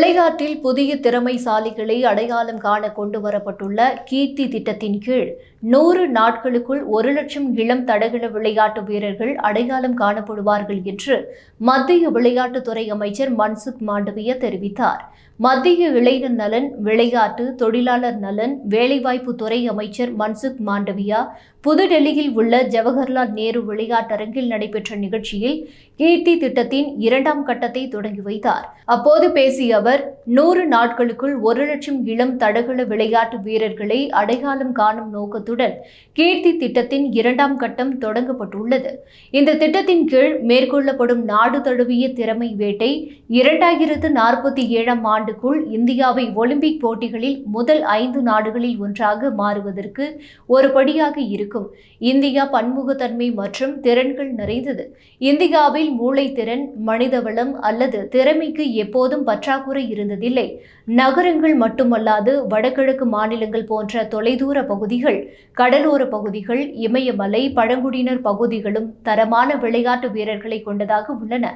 விளையாட்டில் புதிய திறமைசாலிகளை அடையாளம் காண கொண்டு வரப்பட்டுள்ள கீர்த்தி திட்டத்தின் கீழ் நூறு நாட்களுக்குள் ஒரு லட்சம் இளம் தடகள விளையாட்டு வீரர்கள் அடையாளம் காணப்படுவார்கள் என்று மத்திய விளையாட்டுத்துறை அமைச்சர் மன்சுக் மாண்டவிய தெரிவித்தார். மத்திய இளைஞர் நலன் விளையாட்டு தொழிலாளர் நலன் வேலைவாய்ப்பு துறை அமைச்சர் மன்சுக் மாண்டவியா புதுடெல்லியில் உள்ள ஜவஹர்லால் நேரு விளையாட்டரங்கில் நடைபெற்ற நிகழ்ச்சியில் கீர்த்தி திட்டத்தின் இரண்டாம் கட்டத்தை தொடங்கி வைத்தார். அப்போது பேசிய அவர் நூறு நாட்களுக்குள் ஒரு லட்சம் இளம் தடகள விளையாட்டு வீரர்களை அடையாளம் காணும் நோக்கத்துடன் கீர்த்தி திட்டத்தின் இரண்டாம் கட்டம் தொடங்கப்பட்டுள்ளது. இந்த திட்டத்தின் கீழ் மேற்கொள்ளப்படும் நாடு தழுவிய திறமை வேட்டை இரண்டாயிரத்து நாற்பத்தி ஏழாம் ஆண்டுக்குள் இந்தியாவை ஒலிம்பிக் போட்டிகளில் முதல் ஐந்து நாடுகளில் ஒன்றாக மாறுவதற்கு ஒரு படியாக இருக்கும். இந்தியா பன்முகத்தன்மை மற்றும் திறன்கள் நிறைந்தது. இந்தியாவில் மூளைத்திறன் மனிதவளம் அல்லது திறமைக்கு எப்போதும் பற்றாக்குறை இருந்ததில்லை நகரங்கள் மட்டுமல்லாது வடகிழக்கு மாநிலங்கள் போன்ற தொலைதூர பகுதிகள் கடலோர பகுதிகள் இமயமலை பழங்குடியினர் பகுதிகளும் தரமான விளையாட்டு வீரர்களை கொண்டதாக உள்ளன.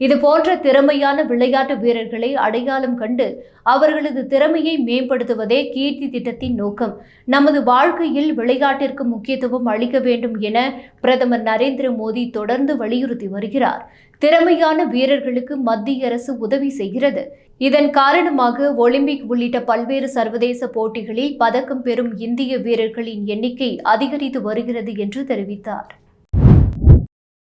இது போன்ற திறமையான விளையாட்டு வீரர்களை அடையாளம் கண்டு அவர்களது திறமையை மேம்படுத்துவதே கீர்த்தி திட்டத்தின் நோக்கம். நமது வாழ்க்கையில் விளையாட்டிற்கு முக்கியத்துவம் அளிக்க வேண்டும் என பிரதமர் நரேந்திர மோடி தொடர்ந்து வலியுறுத்தி வருகிறார். திறமையான வீரர்களுக்கு மத்திய அரசு உதவி செய்கிறது. இதன் காரணமாக ஒலிம்பிக் உள்ளிட்ட பல்வேறு சர்வதேச போட்டிகளில் பதக்கம் பெறும் இந்திய வீரர்களின் எண்ணிக்கை அதிகரித்து வருகிறது என்று தெரிவித்தார்.